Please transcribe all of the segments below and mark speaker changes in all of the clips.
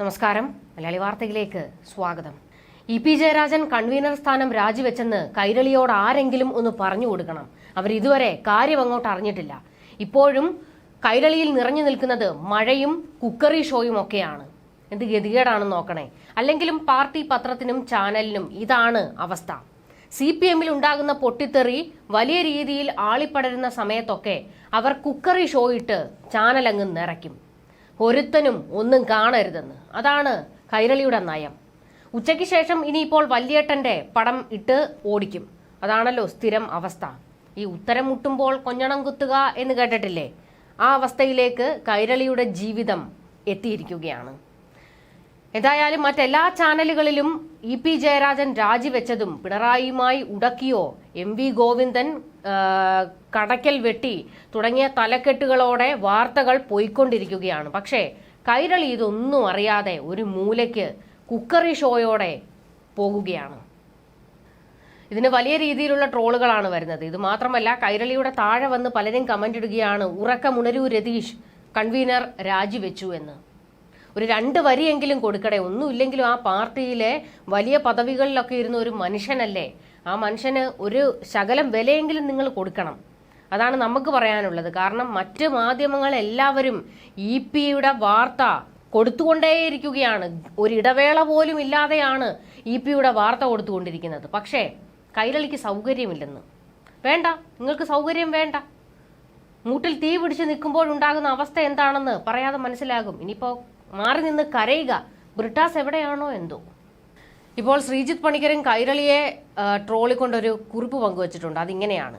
Speaker 1: നമസ്കാരം. മലയാളി വാർത്തയിലേക്ക് സ്വാഗതം. ഇ പി ജയരാജൻ കൺവീനർ സ്ഥാനം രാജിവെച്ചെന്ന് കൈരളിയോട് ആരെങ്കിലും ഒന്ന് പറഞ്ഞു കൊടുക്കണം. അവർ ഇതുവരെ കാര്യം അങ്ങോട്ട് അറിഞ്ഞിട്ടില്ല. ഇപ്പോഴും കൈരളിയിൽ നിറഞ്ഞു നിൽക്കുന്നത് മഴയും കുക്കറി ഷോയും ഒക്കെയാണ്. എന്ത് ഗതികേടാണെന്ന് നോക്കണേ. അല്ലെങ്കിലും പാർട്ടി പത്രത്തിനും ചാനലിനും ഇതാണ് അവസ്ഥ. സി പി എമ്മിൽ ഉണ്ടാകുന്ന പൊട്ടിത്തെറി വലിയ രീതിയിൽ ആളിപ്പടരുന്ന സമയത്തൊക്കെ അവർ കുക്കറി ഷോ ഇട്ട് ചാനലങ്ങ് നിറയ്ക്കും. ഒരുത്തനും ഒന്നും കാണരുതെന്ന്. അതാണ് കൈരളിയുടെ നയം. ഉച്ചയ്ക്ക് ശേഷം ഇനിയിപ്പോൾ വല്യേട്ടന്റെ പടം ഇട്ട് ഓടിക്കും. അതാണല്ലോ സ്ഥിരം അവസ്ഥ. ഈ ഉത്തരം മുട്ടുമ്പോൾ കൊഞ്ഞണം കുത്തുക എന്ന് കേട്ടിട്ടില്ലേ? ആ അവസ്ഥയിലേക്ക് കൈരളിയുടെ ജീവിതം എത്തിയിരിക്കുകയാണ്. എന്തായാലും മറ്റെല്ലാ ചാനലുകളിലും ഇ പി ജയരാജൻ രാജിവെച്ചതും പിണറായിയുമായി ഉടക്കിയോ? എം വി ഗോവിന്ദൻ കടക്കൽ വെട്ടി തുടങ്ങിയ തലക്കെട്ടുകളോടെ വാർത്തകൾ പോയിക്കൊണ്ടിരിക്കുകയാണ്. പക്ഷേ കൈരളി ഇതൊന്നും അറിയാതെ ഒരു മൂലയ്ക്ക് കുക്കറി ഷോയോടെ പോകുകയാണ്. ഇതിന് വലിയ രീതിയിലുള്ള ട്രോളുകളാണ് വരുന്നത്. ഇത് മാത്രമല്ല കൈരളിയുടെ താഴെ വന്ന് പലരും കമന്റ് ഇടുകയാണ് ഉറക്കമുണരൂ രതീഷ് കൺവീനർ രാജിവെച്ചു എന്ന്. ഒരു രണ്ട് വരിയെങ്കിലും കൊടുക്കടേ. ഒന്നുമില്ലെങ്കിലും ആ പാർട്ടിയിലെ വലിയ പദവികളിലൊക്കെ ഇരുന്ന ഒരു മനുഷ്യനല്ലേ? ആ മനുഷ്യന് ഒരു ശകലം വിലയെങ്കിലും നിങ്ങൾ കൊടുക്കണം. അതാണ് നമുക്ക് പറയാനുള്ളത്. കാരണം മറ്റ് മാധ്യമങ്ങൾ എല്ലാവരും ഇ പിയുടെ വാർത്ത കൊടുത്തുകൊണ്ടേയിരിക്കുകയാണ്. ഒരു ഇടവേള പോലും ഇല്ലാതെയാണ് ഇ പിയുടെ വാർത്ത കൊടുത്തുകൊണ്ടിരിക്കുന്നത്. പക്ഷേ കൈരളിക്ക് സൗകര്യമില്ലെന്ന്. വേണ്ട നിങ്ങൾക്ക് സൗകര്യം വേണ്ട. മൂട്ടിൽ തീ പിടിച്ച് നിൽക്കുമ്പോഴുണ്ടാകുന്ന അവസ്ഥ എന്താണെന്ന് പറയാതെ മനസ്സിലാകും. ഇനിയിപ്പോ മാറി നിന്ന് കരയുക. ബ്രിട്ടാസ് എവിടെയാണോ എന്തോ. ഇപ്പോൾ ശ്രീജിത്ത് പണിക്കരൻ കൈരളിയെ ട്രോളിക്കൊണ്ടൊരു കുറിപ്പ് പങ്കുവച്ചിട്ടുണ്ട്. അതിങ്ങനെയാണ്.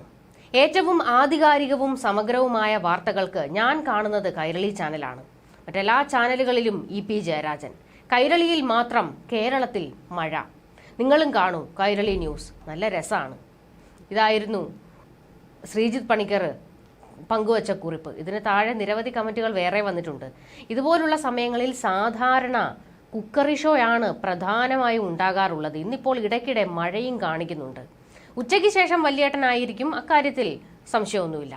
Speaker 1: ഏറ്റവും ആധികാരികവും സമഗ്രവുമായ വാർത്തകൾക്ക് ഞാൻ കാണുന്നത് കൈരളി ചാനലാണ്. മറ്റെല്ലാ ചാനലുകളിലും ഇ പി ജയരാജൻ. കൈരളിയിൽ മാത്രം കേരളത്തിൽ മഴ. നിങ്ങളും കാണൂ കൈരളി ന്യൂസ്. നല്ല രസമാണ് ഇതായിരുന്നു ശ്രീജിത്ത് പണിക്കർ പങ്കുവച്ച കുറിപ്പ്. ഇതിന് താഴെ നിരവധി കമന്റുകൾ വേറെ വന്നിട്ടുണ്ട്. ഇതുപോലുള്ള സമയങ്ങളിൽ സാധാരണ കുക്കറി ഷോയാണ് പ്രധാനമായും ഉണ്ടാകാറുള്ളത്. ഇന്നിപ്പോൾ ഇടയ്ക്കിടെ മഴയും കാണിക്കുന്നുണ്ട്. ഉച്ചയ്ക്ക് ശേഷം വല്യേട്ടനായിരിക്കും. അക്കാര്യത്തിൽ സംശയമൊന്നുമില്ല.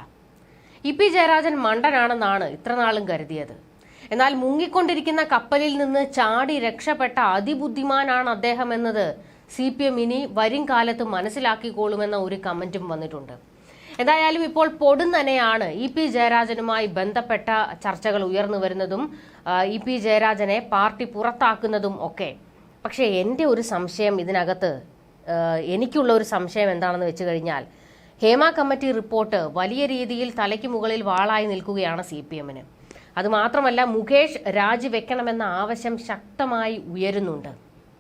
Speaker 1: ഇ പി ജയരാജൻ മണ്ടനാണെന്നാണ് ഇത്രനാളും കരുതിയത്. എന്നാൽ മുങ്ങിക്കൊണ്ടിരിക്കുന്ന കപ്പലിൽ നിന്ന് ചാടി രക്ഷപ്പെട്ട അതിബുദ്ധിമാനാണ് അദ്ദേഹം എന്നത് സി പി എം ഇനി വരും കാലത്ത് മനസ്സിലാക്കിക്കോളുമെന്ന ഒരു കമന്റും വന്നിട്ടുണ്ട്. എന്തായാലും ഇപ്പോൾ പൊടുന്നനെയാണ് ഇ പി ജയരാജനുമായി ബന്ധപ്പെട്ട ചർച്ചകൾ ഉയർന്നു വരുന്നതും ഇ പി ജയരാജനെ പാർട്ടി പുറത്താക്കുന്നതും ഒക്കെ. പക്ഷേ എന്റെ ഒരു സംശയം ഇതിനകത്ത് എനിക്കുള്ള ഒരു സംശയം എന്താണെന്ന് വെച്ച് കഴിഞ്ഞാൽ ഹേമ കമ്മിറ്റി റിപ്പോർട്ട് വലിയ രീതിയിൽ തലയ്ക്ക് മുകളിൽ വാളായി നിൽക്കുകയാണ് സി പി എമ്മിന്. അതുമാത്രമല്ല മുകേഷ് രാജിവെക്കണമെന്ന ആവശ്യം ശക്തമായി ഉയരുന്നുണ്ട്.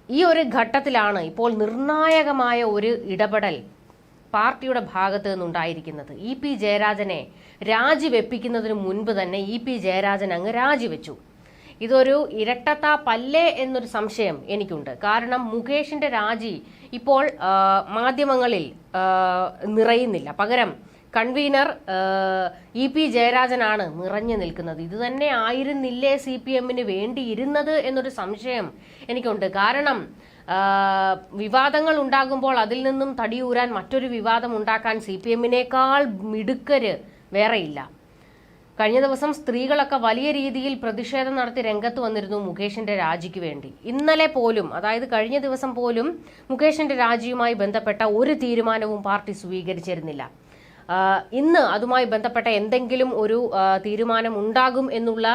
Speaker 1: ഈ ഒരു ഘട്ടത്തിലാണ് ഇപ്പോൾ നിർണായകമായ ഒരു ഇടപെടൽ പാർട്ടിയുടെ ഭാഗത്ത് നിന്നുണ്ടായിരിക്കുന്നത്. ഇ പി ജയരാജനെ രാജിവെപ്പിക്കുന്നതിന് മുൻപ് തന്നെ ഇ പി ജയരാജൻ അങ്ങ് രാജിവെച്ചു. ഇതൊരു ഇരട്ടത്താ പല്ലേ എന്നൊരു സംശയം എനിക്കുണ്ട്. കാരണം മുകേഷിന്റെ രാജി ഇപ്പോൾ മാധ്യമങ്ങളിൽ നിറയുന്നില്ല. പകരം കൺവീനർ ഇ പി ജയരാജനാണ് നിറഞ്ഞു നിൽക്കുന്നത്. ഇത് തന്നെ ആയിരുന്നില്ലേ സി പി എമ്മിന് വേണ്ടിയിരുന്നത് എന്നൊരു സംശയം എനിക്കുണ്ട്. കാരണം വിവാദങ്ങൾ ഉണ്ടാകുമ്പോൾ അതിൽ നിന്നും തടിയൂരാൻ മറ്റൊരു വിവാദം ഉണ്ടാക്കാൻ സി പി എമ്മിനേക്കാൾ മിടുക്കര് വേറെയില്ല. കഴിഞ്ഞ ദിവസം സ്ത്രീകളൊക്കെ വലിയ രീതിയിൽ പ്രതിഷേധം നടത്തി രംഗത്ത് വന്നിരുന്നു മുകേഷിന്റെ രാജിക്ക് വേണ്ടി. ഇന്നലെ പോലും അതായത് കഴിഞ്ഞ ദിവസം പോലും മുകേഷിന്റെ രാജിയുമായി ബന്ധപ്പെട്ട ഒരു തീരുമാനവും പാർട്ടി സ്വീകരിച്ചിരുന്നില്ല. ഇന്ന് അതുമായി ബന്ധപ്പെട്ട എന്തെങ്കിലും ഒരു തീരുമാനം ഉണ്ടാകും എന്നുള്ള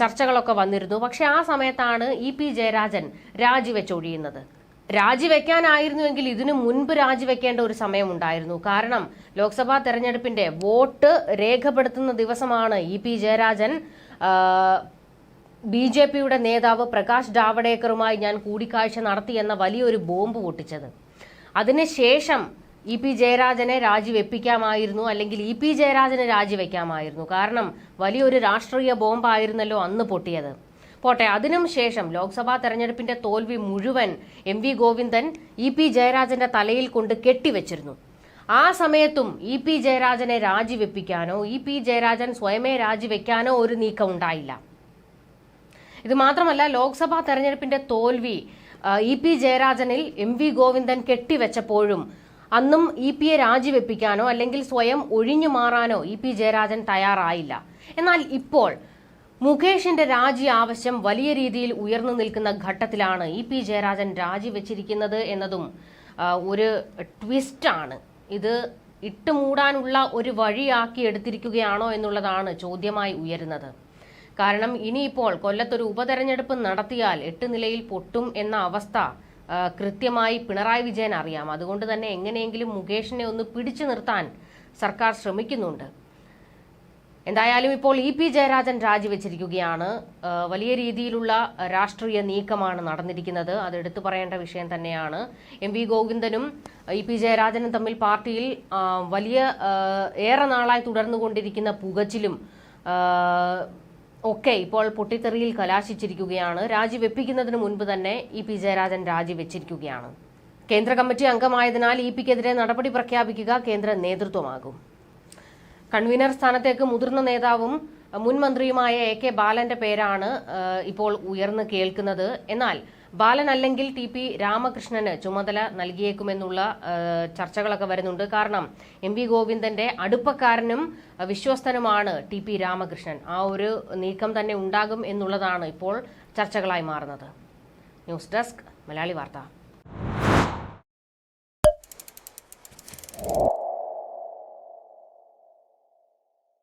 Speaker 1: ചർച്ചകളൊക്കെ വന്നിരുന്നു. പക്ഷെ ആ സമയത്താണ് ഇ പി ജയരാജൻ രാജിവെച്ചൊഴിയുന്നത് രാജിവെക്കാനായിരുന്നുവെങ്കിൽ ഇതിനു മുൻപ് രാജിവെക്കേണ്ട ഒരു സമയമുണ്ടായിരുന്നു. കാരണം ലോക്സഭാ തെരഞ്ഞെടുപ്പിന്റെ വോട്ട് രേഖപ്പെടുത്തുന്ന ദിവസമാണ് E P Jayarajan B J പിയുടെ നേതാവ് പ്രകാശ് ജാവഡേക്കറുമായി ഞാൻ കൂടിക്കാഴ്ച നടത്തിയെന്ന വലിയൊരു ബോംബ് പൊട്ടിച്ചത്. അതിനുശേഷം ഇ പി ജയരാജനെ രാജിവെപ്പിക്കാമായിരുന്നു അല്ലെങ്കിൽ ഇ പി ജയരാജനെ രാജിവെക്കാമായിരുന്നു. കാരണം വലിയൊരു രാഷ്ട്രീയ ബോംബായിരുന്നല്ലോ അന്ന് പൊട്ടിയത്. പോട്ടെ അതിനും ശേഷം ലോക്സഭാ തെരഞ്ഞെടുപ്പിന്റെ തോൽവി മുഴുവൻ M V Govindan E P ജയരാജന്റെ തലയിൽ കൊണ്ട് കെട്ടിവെച്ചിരുന്നു. ആ സമയത്തും ഇ പി ജയരാജനെ രാജിവെപ്പിക്കാനോ ഇ പി ജയരാജൻ സ്വയമേ രാജിവെക്കാനോ ഒരു നീക്കം ഉണ്ടായില്ല. ഇത് മാത്രമല്ല ലോക്സഭാ തെരഞ്ഞെടുപ്പിന്റെ തോൽവി ഇ പി ജയരാജനിൽ എം വി ഗോവിന്ദൻ കെട്ടിവെച്ചപ്പോഴും അന്നും ഇ പിയെ രാജിവെപ്പിക്കാനോ അല്ലെങ്കിൽ സ്വയം ഒഴിഞ്ഞു മാറാനോ ഇ പി ജയരാജൻ തയ്യാറായില്ല. എന്നാൽ ഇപ്പോൾ മുകേഷിന്റെ രാജി ആവശ്യം വലിയ രീതിയിൽ ഉയർന്നു നിൽക്കുന്ന ഘട്ടത്തിലാണ് ഇ പി ജയരാജൻ രാജിവെച്ചിരിക്കുന്നത് എന്നതും ഒരു ട്വിസ്റ്റാണ്. ഇത് ഇട്ടുമൂടാനുള്ള ഒരു വഴിയാക്കി എടുത്തിരിക്കുകയാണോ എന്നുള്ളതാണ് ചോദ്യമായി ഉയരുന്നത്. കാരണം ഇനിയിപ്പോൾ കൊല്ലത്തൊരു ഉപതെരഞ്ഞെടുപ്പ് നടത്തിയാൽ എട്ട് നിലയിൽ പൊട്ടും എന്ന അവസ്ഥ കൃത്യമായി പിണറായി വിജയൻ അറിയാം. അതുകൊണ്ട് തന്നെ എങ്ങനെയെങ്കിലും മുകേഷിനെ ഒന്ന് പിടിച്ചു നിർത്താൻ സർക്കാർ ശ്രമിക്കുന്നുണ്ട്. എന്തായാലും ഇപ്പോൾ ഇ പി ജയരാജൻ രാജിവെച്ചിരിക്കുകയാണ്. വലിയ രീതിയിലുള്ള രാഷ്ട്രീയ നീക്കമാണ് നടന്നിരിക്കുന്നത്. അത് എടുത്തു പറയേണ്ട വിഷയം തന്നെയാണ്. എം വി ഗോവിന്ദനും ഇ പി ജയരാജനും തമ്മിൽ പാർട്ടിയിൽ വലിയ ഏറെ നാളായി തുടർന്നുകൊണ്ടിരിക്കുന്ന പുകച്ചിലും ഒക്കെ ഇപ്പോൾ പൊട്ടിത്തെറിയിൽ കലാശിച്ചിരിക്കുകയാണ്. രാജിവെപ്പിക്കുന്നതിന് മുൻപ് തന്നെ ഇ പി ജയരാജൻ രാജിവെച്ചിരിക്കുകയാണ്. കേന്ദ്ര കമ്മിറ്റി അംഗമായതിനാൽ ഇ പിക്കെതിരെ നടപടി പ്രഖ്യാപിക്കുക കേന്ദ്ര നേതൃത്വമാകും. കൺവീനർ സ്ഥാനത്തേക്ക് മുതിർന്ന നേതാവും മുൻ മന്ത്രിയുമായ എ കെ ബാലന്റെ പേരാണ് ഇപ്പോൾ ഉയർന്നു കേൾക്കുന്നത്. എന്നാൽ ബാലൻ അല്ലെങ്കിൽ ടി പി രാമകൃഷ്ണന് ചുമതല നൽകിയേക്കുമെന്നുള്ള ചർച്ചകളൊക്കെ വരുന്നുണ്ട്. കാരണം എം വി ഗോവിന്ദന്റെ അടുപ്പക്കാരനും വിശ്വസ്തനുമാണ് ടി പി രാമകൃഷ്ണൻ. ആ ഒരു നീക്കം തന്നെ ഉണ്ടാകും എന്നുള്ളതാണ് ഇപ്പോൾ ചർച്ചകളായി മാറുന്നത്. ന്യൂസ് ഡെസ്ക് മലയാളി വാർത്ത.